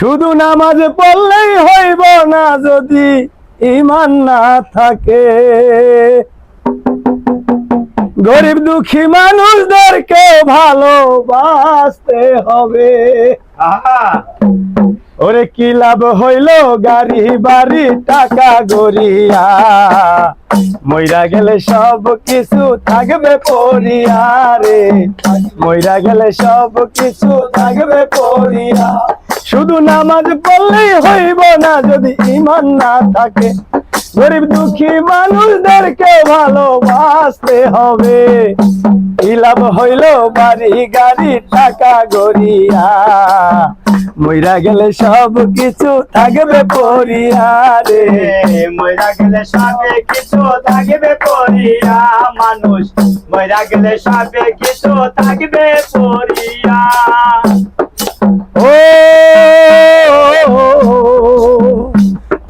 শুধু নামাজ পড়লেই হইব না যদি ইমান না থাকে। গরিব দুঃখী মানুষদেরকে ভালোবাসতে হবে। ওরে কি লাভ হইল গাড়ি বাড়ি টাকা গড়িয়া? মইরা গেলে সব কিছু থাকবে পড়িয়া রে। মইরা গেলে সব কিছু থাকবে পড়িয়া। শুধু নামাজ পড়লেই হইব না, যদি ইমান না থাকে। গরিব দুঃখী মানুষদেরকে ভালোবাসতে হবে। কি লাভ হইল বাড়ি, গাড়ি, টাকা, গড়িয়া? মইরা গেলে সব কিছু থাকবে পড়িয়া রে। রে ময়রা গেলে সবে কিছু থাকবে পড়িয়া, মানুষ। ময়রা গেলে সবে কিছু থাকবে পড়িয়া। ও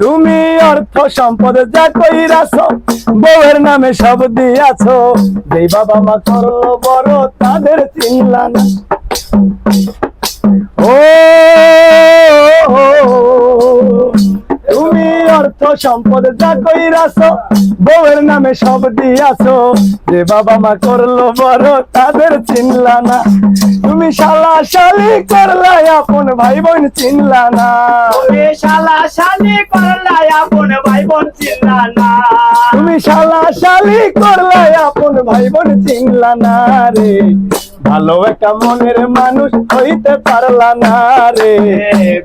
তুমি অর্থ সম্পদ যা কইরাছ, বউয়ের নামে সব দিয়াছ। যেই বাবা মা করো বড়, তাদের চিনলা না। সম্পদ যা কইরাছ বউয়ের নামে সব দিয়াছ। যে বাবা মা করল বড় তাদের চিনলা না। তুমি শালা শালি করলা আপন ভাই বোন চিনলা না। ওরে শালা শালি করলা আপন ভাই বোন চিন্তা না। তুমি শালা শালি করলা আপন ভাই বোন চিনলা না রে। ভালো একটা মনের মানুষ হইতে পারলা না রে।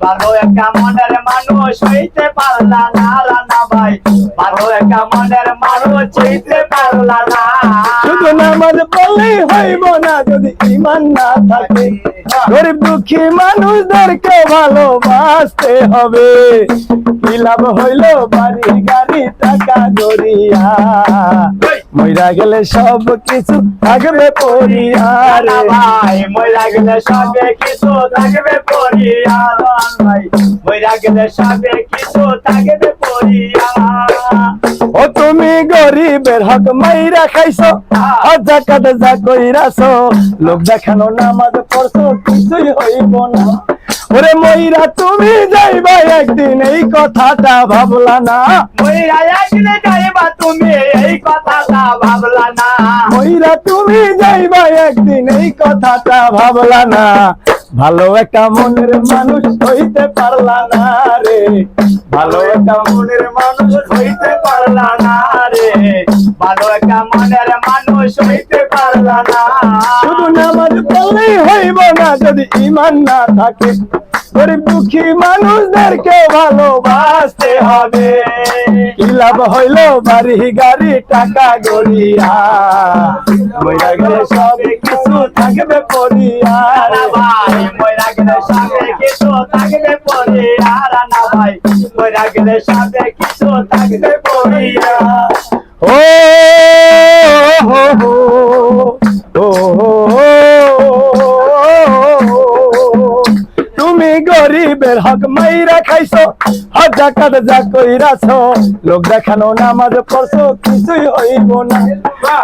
ভালো একটা মনের মানুষ হইতে পারলা না ভালো একটা মনের মানুষ হইতে পারলা না। শুধু নামাজ হইব না যদি ইমান না থাকে গরিব দুঃখী মানুষদেরকে ভালোবাসতে হবে। কি লাভ হইল বাড়ি গাড়ি টাকা গড়িয়া? মইরা গেলে সব কিছু থাকবে ভাই মইরা গেলে সবে কিছু থাকবে পড়িয়া। রান ভাই মইরা গেলে সবে কিছু থাকবে পড়িয়া। ও তুমি গরিবের হক মাইরা খাইছো কাটে যা কইরাছো। লোক দেখানো নামাজ পড়ছো কিছুই হইব না। ওরে মইরা তুমি যাইবা একদিন এই কথাটা ভাবলা না। মইরা একদিনে যাইবা তুমি এই কথাটা ভাবলা না। তুমি যাইবা একদিন এই কথাটা ভাবলা না। ভালো একটা মনের মানুষ হইতে পারলা না রে। ভালো একটা মনের মানুষ হইতে হইতে পারলা না। শুধু নামাজ পড়লেই হইব না যদি ইমান না থাকে। গরিব দুঃখী মানুষদেরকে ভালোবাসতে হবে। কি লাভ হইল বাড়ি গাড়ি টাকা গড়িয়া? মইরা গেলে সব কিছু থাকবে পড়িয়া। ভাই মইরা গেলে সবে কিছু থাকবে পড়িয়া। রানা ভাই মইরা গেলে সবে কিছু থাকবে পড়িয়া। ও গরিবের হক মাইরা খাইছো হজা কাদ যা কইরাছো। লোক দেখানো নামাজ পড়ছো কিছুই হইব না।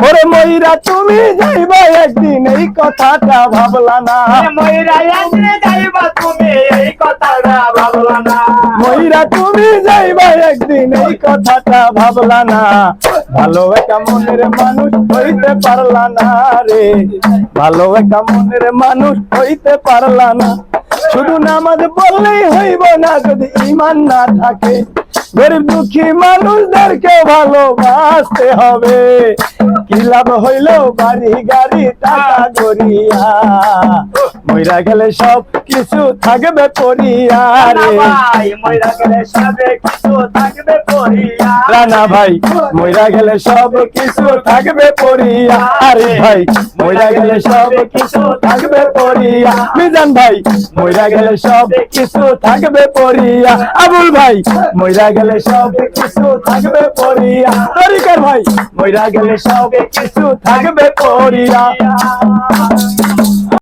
ওরে মইরা তুমি যাইবা একদিন এই কথাটা ভাবলা না। মইরা একদিনে যাইবা তুমি এই কথাটা ভাবলা না। মইরা তুমি যাইবা একদিন এই কথাটা ভাবলা না। ভালো একটা মনের মানুষ হইতে পারলা না রে। ভালো একটা মনের মানুষ হইতে পারলা না। শুধু নামাজ বললেই হইব না যদি ইমান না থাকে। গরিব দুঃখী মানুষদেরকে ভালোবাসতে হবে। কি লাভ হইল বাড়ি গাড়ি টাকা গড়িয়া মইরা গেলে সব কিছু থাকবে পড়িয়া রানা রে। ভাই মইরা গেলে সবে কিছু থাকবে পড়িয়া রানা ভাই মইরা গেলে সব কিছু থাকবে পড়িয়া। আরে ভাই মইরা গেলে সব কিছু থাকবে পড়িয়া। মিজান ভাই মইরা গেলে সব কিছু থাকবে পড়িয়া। আবুল ভাই মইরা গেলে সব কিছু থাকবে পড়িয়া। তরিকার ভাই মইরা গেলে সব কিছু থাকবে পড়িয়া।